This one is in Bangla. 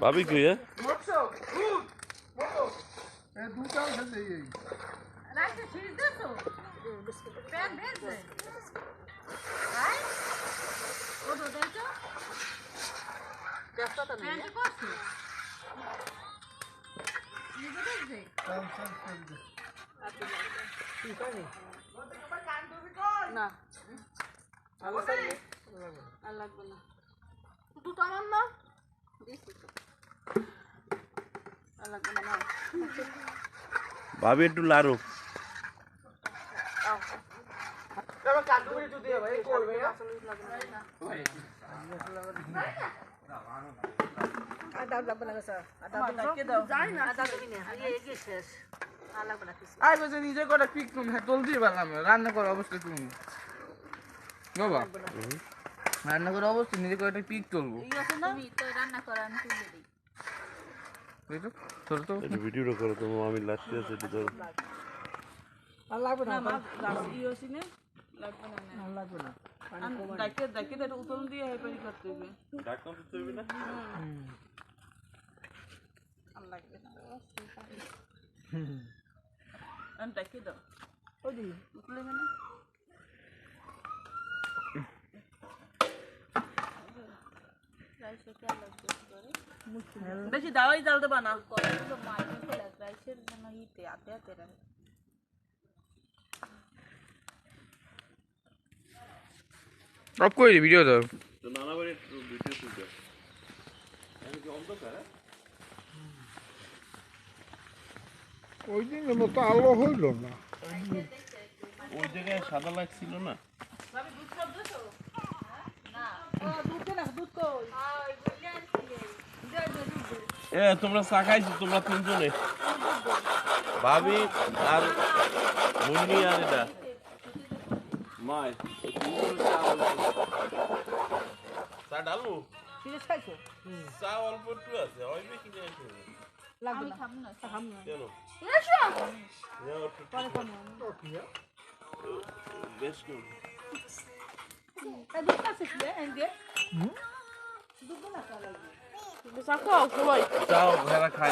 ভাবি হ্যাঁ? না। আর লাগবে না। দুটো আমার না। ভাবি একটু লাড়ো। নিজে করে পিক তুমি হ্যাঁ তুলতেই পারলাম রান্না করে অবশ্যই তুমি। বাবা। রান্না করে অবশ্যই নিজে করে একটা পিক তুলবো এই আছে না? তুমি তো রান্না করো আমি তুলে দিই ধরো তো একটু ভিডিওটা করো তোমার আমি লাস্টে আছে একটু ধরো না, মা, গাছ ই হইছে না? লাগবে না, না। আমি ডাকিয়ে ডাকিয়ে তো এটা দিয়ে করতে হবে। তো না আর লাগবে না। দাও লাগবে করে বেশি দাওয়াই জাল দেবা না। কতগুলো মাছ ফেলা রাইসের জন্য হিতে আতে আতে রাখে অফ করে দি ভিডিও দাও। তো নানা বাড়ি ভিডিও তুলতে অন্ধকার? ওই দিনের মতো আলো হইল না। ওই জায়গায় সাদা লাগছিল না। এ তোমরা চা খাইছো তোমরা তিনজনে। ভাবি আর মুন্নি আর এটা। তিনজনে চা ডালু চা অল্প একটু আছে ওই বেশি নিয়ে আমি খাব না কেন? 你们上课好吃吗？我们他。